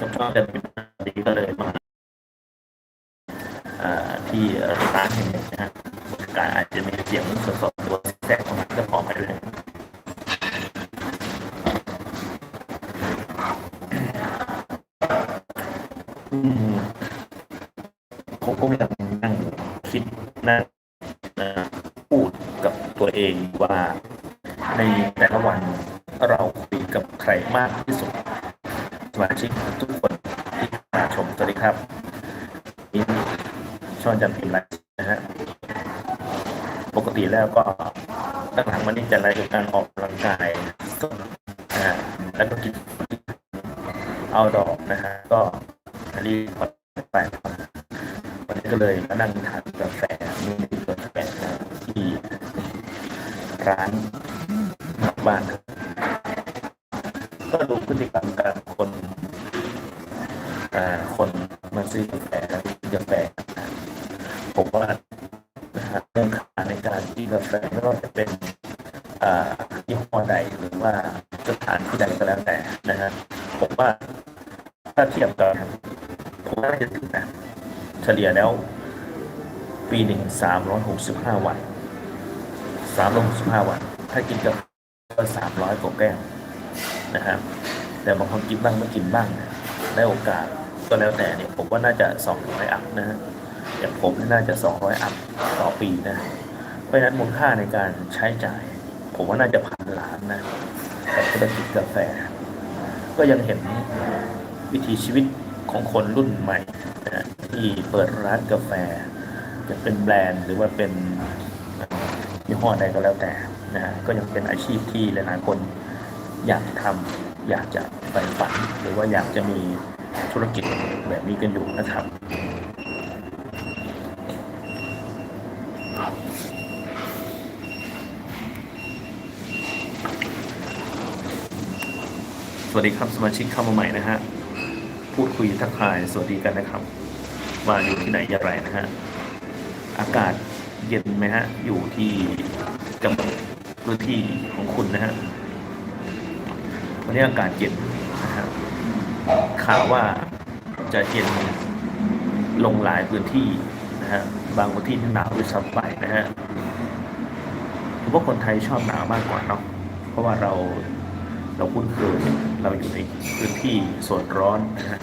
กับช่องจะเป็นดีก็เลยมาที่ร้านแห่งหนึ่งนะฮะบรรยากาศอาจจะมีเสียงสดๆหรือว่าแทรกเข้ามาก็ขอไปเลยอืมผมก็ยังนั่งคิดนั่งพูดกับตัวเองว่าในแต่ละวันเราคุยกับใครมากที่สุด สมาชิกทุกคนที่มาชมสวัสดีครับนี่ช่องจันพิมพ์ไลฟ์นะฮะปกติแล้วก็ตั้งหลังมานี่จะไลฟ์กับการออกกำลังกายส้นะฮะแล้วก็กินเอาดอกนะฮะก็อันนี้ไปวันนี้ก็เลยมานั่งทานกาแฟมีกาแฟที่ร้านบ้านครับก็ดูพฤติกรรมการคนอ่าคนมาซื้อกาแฟแล้วกินกาแฟนะผมว่านะฮะเรื่องค่าในการกินกาแฟไม่ว่าจะเป็นอ่ายี่ห้อใดหรือว่าสถานที่ใดก็แล้วแต่นะฮะผมว่าถ้าเทียบกันผมว่า น่าจะถึงนะเฉลี่ยแล้ว ปีหนึ่งสามร้อยหกสิบห้าวันสามร้อยหกสิบห้าวัน ถ้ากินกับก็สามร้อยกว่าแก้วนะครับ แต่บางคนกินบ้างไม่กินบ้างนี่ยได้โอกาสก็แล้วแต่เนี่ยผมว่าน่าจะสองร้อยอัพนะฮะอย่างผมน่าจะสองร้อยอัพต่อปีนะเพราะฉะนั้นมูลค่าในการใช้จ่าย ผมว่าน่าจะพันล้านนะกับธุรกิจกาแฟ ก็ยังเห็นวิถีชีวิต ของคนรุ่นใหม่นะที่เปิดร้านกาแฟ จะเป็นแบรนด์หรือว่าเป็นยี่ห้อใดก็แล้วแต่นะฮะก็ยังเป็นอาชีพที่หลายๆคนอยากทำอยากจะใฝ่ฝัน หรือว่าอยากจะมีธุรกิจแบบนี้กันอยู่นะครับสวัสดีครับสมาชิกเข้ามาใหม่นะฮะ พูดคุยทักทายสวัสดีกันนะครับ ว่าอยู่ที่ไหนอย่างไรนะฮะ อากาศเย็นไหมฮะ อยู่ที่กำหนดพื้นที่ของคุณนะฮะ วันนี้อากาศเย็นนะฮะข่าวว่าจะเย็นลงหลายพื้นที่นะฮะ บางพื้นที่ที่หนาวด้วยซ้ำไปนะฮะผมว่าคนไทยชอบหนาวมากกว่าเนาะ เพราะว่าเรา เราคุ้นเคยเราอยู่ในพื้นที่โซนร้อนนะฮะ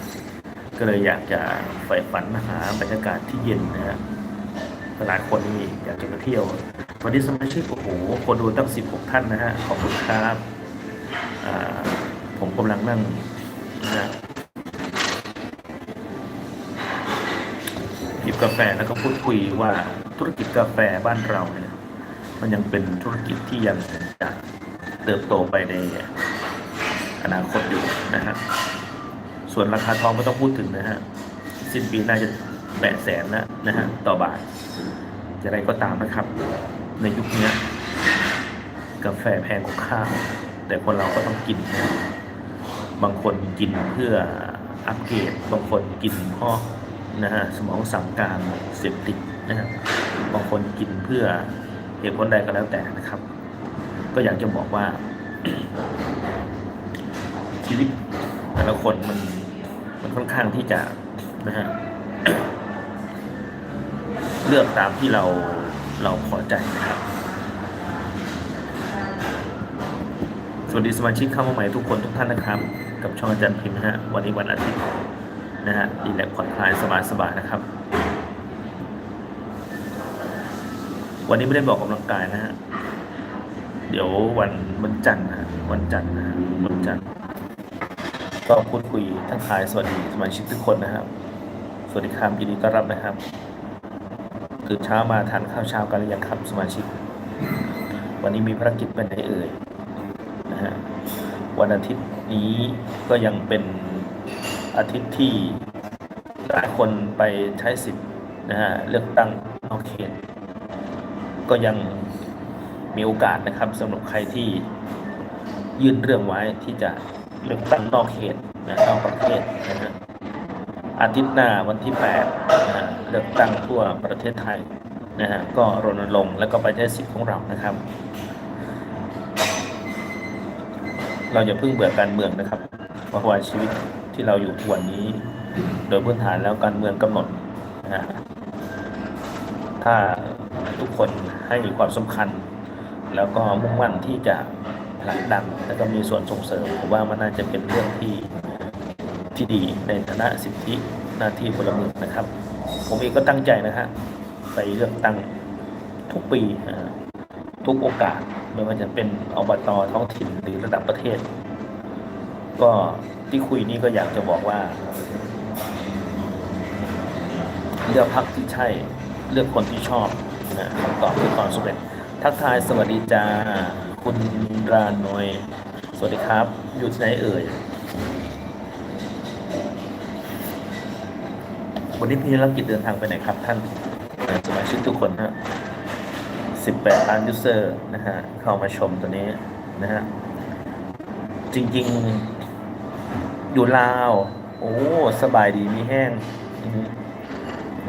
ก็เลยอยากจะใฝ่ฝันหาบรรยากาศที่เย็นนะฮะหลายคนนี่อยากจะมาเที่ยววันนี้สมาชิกโอ้โหคนดูตั้ง 16 ท่านนะฮะขอบคุณครับผมกำลังนั่งนะหยิบกาแฟแล้วก็พูดคุยว่าธุรกิจกาแฟบ้านเราเนี่ยมันยังเป็นธุรกิจที่ยังจะเติบโตไปใน อนาคตอยู่นะฮะส่วนราคาทองไม่ต้องพูดถึงนะฮะสิ้นปีน่าจะแปดแสนนะนะฮะต่อบาทจะไรก็ตามนะครับ ในยุคนี้กาแฟแพงกว่าข้าวแต่คนเราก็ต้องกินนะบางคนกินเพื่ออัปเกรดบางคนกินเพราะนะฮะสมองสั่งการเสพติดนะฮะบางคนกินเพื่อเหตุผลใดก็แล้วแต่นะครับ ก็อยากจะบอกว่า ชีวิตแต่ละคนมันมันค่อนข้างที่จะนะฮะเลือกตามที่เราเราพอใจนะครับ สวัสดีสมาชิกเข้ามาใหม่ทุกคนทุกท่านนะครับ กับช่องอาจารย์พิมพ์นะฮะวันนี้วันอาทิตย์นะฮะดีแลกผ่อนคลายสบายๆนะครับ วันนี้ไม่ได้บอกกำลังกายนะฮะเดี๋ยววันวันจันทร์นะวันจันทร์นะวันจันทร์ ก็พูดคุยทักทายสวัสดีสมาชิกทุกคนนะครับ สวัสดีครับยินดีต้อนรับนะครับตื่นเช้ามาทานข้าวเช้ากันหรือยังครับสมาชิก วันนี้มีภารกิจเป็นไหนเอ่ยนะฮะวันอาทิตย์นี้ก็ยังเป็นอาทิตย์ที่หลายคนไปใช้สิทธิ์นะฮะเลือกตั้งนอกเขตก็ยังมีโอกาสนะครับสำหรับใครที่ยื่นเรื่องไว้ที่จะ เลือกตั้งนอกเขตนะนอกประเทศนะฮะอาทิตย์หน้าวันที่8นะฮะเลือกตั้งทั่วประเทศไทยนะฮะก็รณรงค์แล้วก็ไปใช้สิทธิ์ของเรานะครับ เราอย่าเพิ่งเบื่อการเมืองนะครับเพราะว่าชีวิตที่เราอยู่ทุกวันนี้ โดยพื้นฐานแล้วการเมืองกำหนดนะฮะถ้าทุกคนให้ความสำคัญ แล้วก็มุ่งมั่นที่จะ ผลักดันแล้วก็มีส่วนส่งเสริมผมว่ามันน่าจะเป็นเรื่องที่ที่ดีในฐานะสิทธิหน้าที่พลเมืองนะครับ ผมเองก็ตั้งใจนะฮะไปเลือกตั้งทุกปีทุกโอกาสไม่ว่าจะเป็นอบตท้องถิ่นหรือระดับประเทศ ก็ที่คุยนี้ก็อยากจะบอกว่า เลือกพักที่ใช่เลือกคนที่ชอบนะคำตอบคือความสำเร็จทักทายสวัสดีจ้า คุณรานอย สวัสดีครับ อยู่ที่ไหนเอ่ย วันนี้พี่ธุรกิจเดินทางไปไหนครับท่านสมาชิกทุกคนฮะ18ล้านยูเซอร์นะฮะ เข้ามาชมตัวนี้นะฮะ จริง ๆ อยู่ลาว โอ้ สบายดีมีแห้ง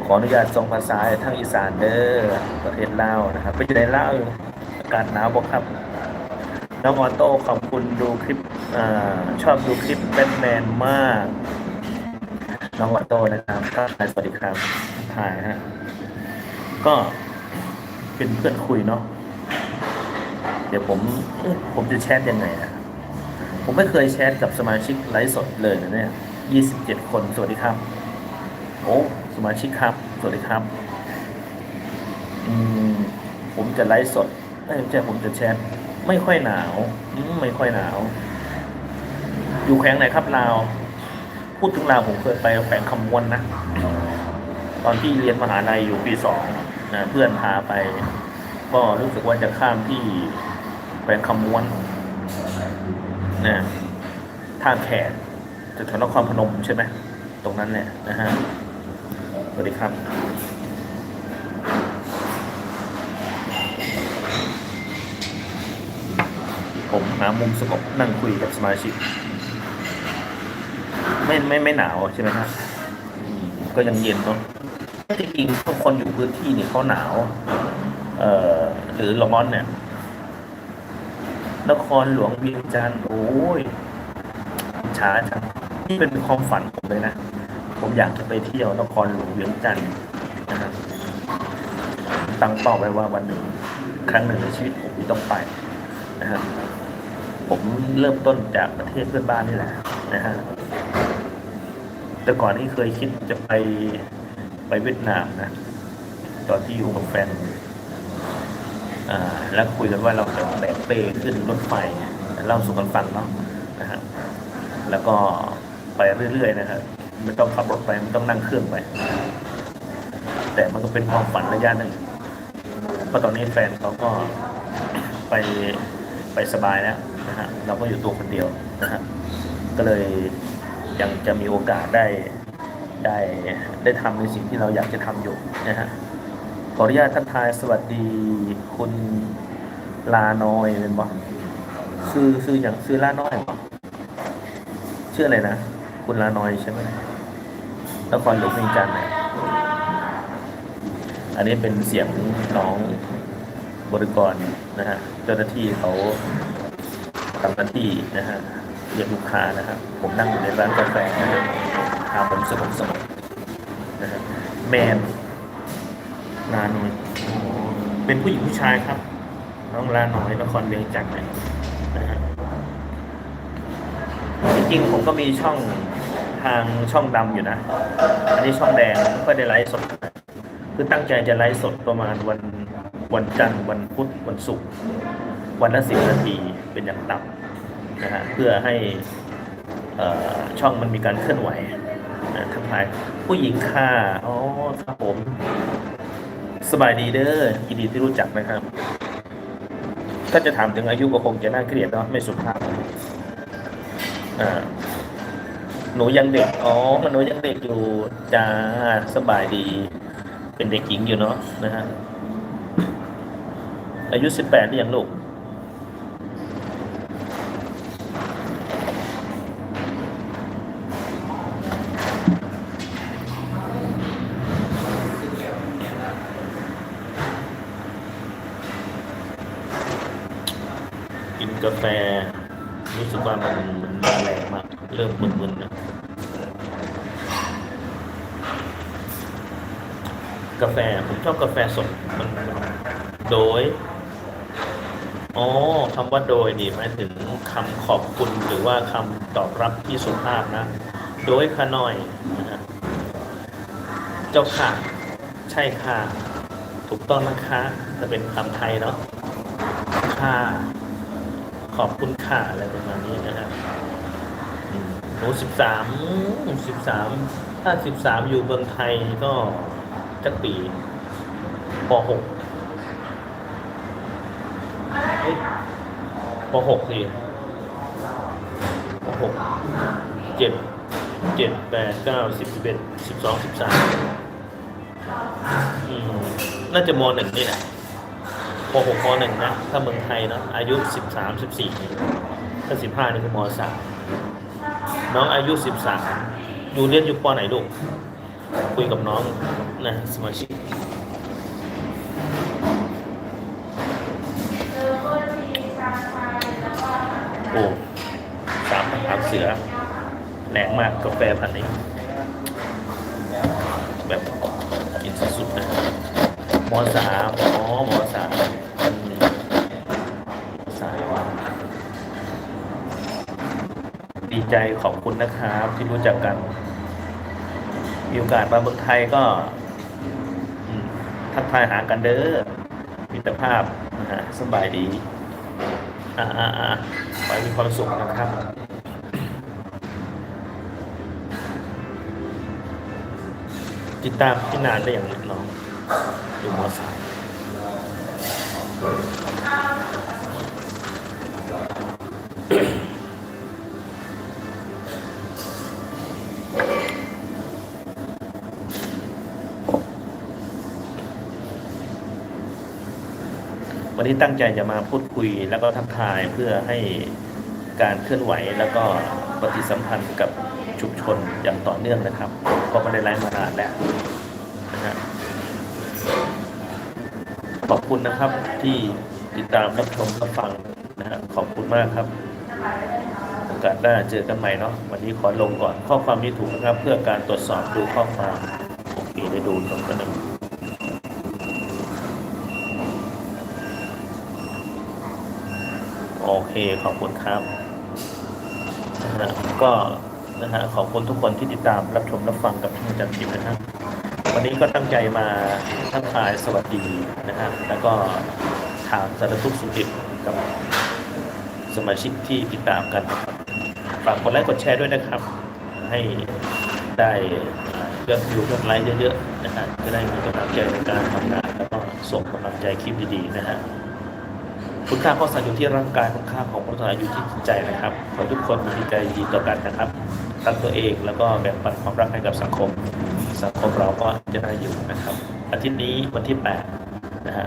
ขออนุญาตส่งภาษาให้ทางอีสานเด้อประเทศลาวนะครับ ไปอยู่ในลาวอยู่อากาศหนาวบ่ครับ น้องออโต้ขอบคุณดูคลิปอชอบดูคลิปแบทแมนมาก น้องออโต้นะครับทักทายสวัสดีครับถ่ายฮะก็เป็นเพื่อนคุยเนาะเดี๋ยวผมผมจะแชทยังไงนะผมไม่เคยแชทกับสมาชิกไลฟ์สดเลยนะเนี่ยยี่สิบเจ็ดคน สวัสดีครับ โอ้สมาชิกครับ สวัสดีครับ อืม ผมจะไลฟ์สดเอ้ยไม่ใช่ผมจะแชท ไม่ค่อยหนาวอืมไม่ค่อยหนาว อยู่แขวงไหนครับลาว พูดถึงลาวผมเคยไปแขวงคำมวนนะ ตอนที่เรียนมหาลัยอยู่ปีสองนะเพื่อนพาไป ก็รู้สึกว่าจะข้ามที่แขวงคำมวนนะท่าแขกจะแถวนครพนมใช่ไหม ตรงนั้นเนี่ยนะฮะ สวัสดีครับ ผมหามุมสงบนั่งคุยกับสมาชิก ไม่ไม่ไม่หนาวใช่ไหมฮะอืมก็ยังเย็นเนาะจริงๆทุกคนอยู่พื้นที่เนี่ยเขาหนาว เอ่อ หรือร้อนเนี่ย นครหลวงเวียงจันทร์โอ้ยช้าจังนี่เป็นความฝันผมเลยนะ ผมอยากจะไปเที่ยวนครหลวงเวียงจันทร์นะครับตั้งเป้าไว้ว่าวันหนึ่ง ครั้งหนึ่งในชีวิตผมต้องไป นะผมเริ่มต้นจากประเทศเพื่อนบ้านนี่แหละนะฮะแต่ก่อนนี้เคยคิดจะไปไปเวียดนามนะ ตอนที่อยู่กับแฟนอ่าแล้วคุยกันว่าเราจะแบกเป้ขึ้นรถไฟเล่าสู่กันฟังเนาะนะฮะแล้วก็ไปเรื่อยๆนะครับไม่ต้องขับรถไปไม่ต้องนั่งเครื่องไป แต่มันก็เป็นความฝันระยะหนึ่งเพราะตอนนี้แฟนเขาก็ไป ไปสบายแล้วนะฮะเราก็อยู่ตัวคนเดียวนะฮะก็เลยยังจะมีโอกาสได้ได้ได้ทำในสิ่งที่เราอยากจะทำอยู่นะฮะขออนุญาตทักทายสวัสดีคุณลานอยเป็นบ่ซื้อซื้ออย่างซื้อลาน้อยบ่ชื่ออะไรนะคุณลานอยใช่ไหมนครหลวงเวียงจันทร์เนี่ยอันนี้เป็นเสียงน้อง บริกรนะฮะเจ้าหน้าที่เขาทำหน้าที่นะฮะเรียกลูกค้านะครับ ผมนั่งอยู่ในร้านกาแฟนะฮะทาผมสงบสงบนะฮะแมนลาน้อยเป็นผู้หญิงผู้ชายครับ น้องลาน้อยนครเวียงจันทร์เนี่ยนะฮะจริงๆผมก็มีช่องทางช่องดำอยู่นะ อันนี้ช่องแดงไม่ค่อยได้ไลฟ์สด คือตั้งใจจะไลฟ์สดประมาณวัน วันจันทร์วันพุธวันศุกร์วันละสิบนาทีเป็นอย่างต่ำนะฮะเพื่อให้ช่องมันมีการเคลื่อนไหวนะทักทายผู้หญิงค่ะอ๋อครับผม สบายดีเด้อยินดีที่รู้จักนะครับ ถ้าจะถามถึงอายุก็คงจะน่าเกลียดเนาะไม่สุภาพอ่าหนูยังเด็ก อ๋อมันหนูยังเด็กอยู่จ้าสบายดี เป็นเด็กหญิงอยู่เนาะนะฮะ อายุสิบแปดได้อยังลูก กินกาแฟรู้สึกว่ามันมันแรงมาก เริ่มมึนๆนะกาแฟ ผมชอบกาแฟสดมันโดย อ๋อคำว่าโดยนี่หมายถึงคำขอบคุณหรือว่าคำตอบรับที่สุภาพนะ โดยขน่อยนะฮะเจ้าค่ะ ใช่ค่ะ ถูกต้องนะคะจะเป็นคำไทยเนาะค่ะ ขอบคุณค่ะอะไรประมาณนี้นะฮะหนูสิบสามสิบสามถ้าสิบสามอยู่เมืองไทยก็จักปีปหกเอ้ย ปหกสิปหกเจ็ดเจ็ดแปดเก้าสิบสิบเอ็ดสิบสองสิบสามอืมน่าจะมหนึ่งนี่แหละป .6 ป .1 นะ ถ้าเมืองไทยเนอะอายุ13 14ถ้า15นี่คือม .3 น้องอายุ13อยู่เรียนอยู่ปไหนลูก คุยกับน้องนะสมาชิก อ้สามทหารเสือแรงมากกาแฟพันนี้ แบบกินสุดๆนะมอสามอ๋อมสามอืมสามดีใจขอบคุณนะครับ ที่รู้จักกัน มีโอกาสมาเมืองไทยก็ทักทายหากันเด้อมิตรภาพสบายดี อ่าอ่าอ่าขอให้มีความสุขนะครับติดตามพี่นานได้อย่างน้องอยู่มอสาย วันนี้ตั้งใจจะมาพูดคุยแล้วก็ทักทายเพื่อให้การเคลื่อนไหวแล้วก็ปฏิสัมพันธ์กับชุมชนอย่างต่อเนื่องนะครับก็ไม่ได้ไลฟ์มานานแล้วนะฮะขอบคุณนะครับที่ติดตามรับชมรับฟังนะฮะขอบคุณมากครับโอกาสหน้าเจอกันใหม่เนาะวันนี้ขอลงก่อนข้อความนี้ถูกนะครับ เพื่อการตรวจสอบดูข้อความโอเคได้ดูตรงกันหนึ่งโอเค ขอบคุณครับนะฮะก็นะฮะขอบคุณทุกคนที่ติดตามรับชมรับฟังกับทางอาจารย์ทิพย์นะครับวันนี้ก็ตั้งใจมาทักทายสวัสดีนะฮะแล้วก็ถามสารทุกข์สุขดิบกับสมาชิกที่ติดตามกันฝากกดไลค์กดแชร์ด้วยนะครับ ให้ได้ยอดวิวยอดไลค์เยอะๆนะฮะจะได้มีกำลังใจในการทำงานแล้วก็ส่งกำลังใจคลิปดีๆนะฮะ คุณค่าข้อสารอยู่ที่ร่างกายคุณค่าของพุทธาอยู่ที่จิตใจนะครับ ขอทุกคนมีใจดีต่อกันนะครับตั้งตัวเองแล้วก็แบ่งปันความรักให้กับสังคม สังคมเราก็จะได้อยู่นะครับ อาทิตย์นี้วันที่8นะฮะ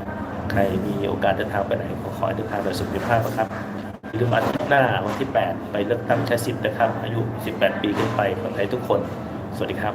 ใครมีโอกาสเดินทางไปไหนก็ขอเดินทางโดยสุขภาพนะครับอย่าลืมอาทิตย์หน้าวันที่ 8 ไปเลือกตั้งใช้สิทธิ์นะครับ อายุ 18 ปีขึ้นไปคนไทยทุกคน สวัสดีครับ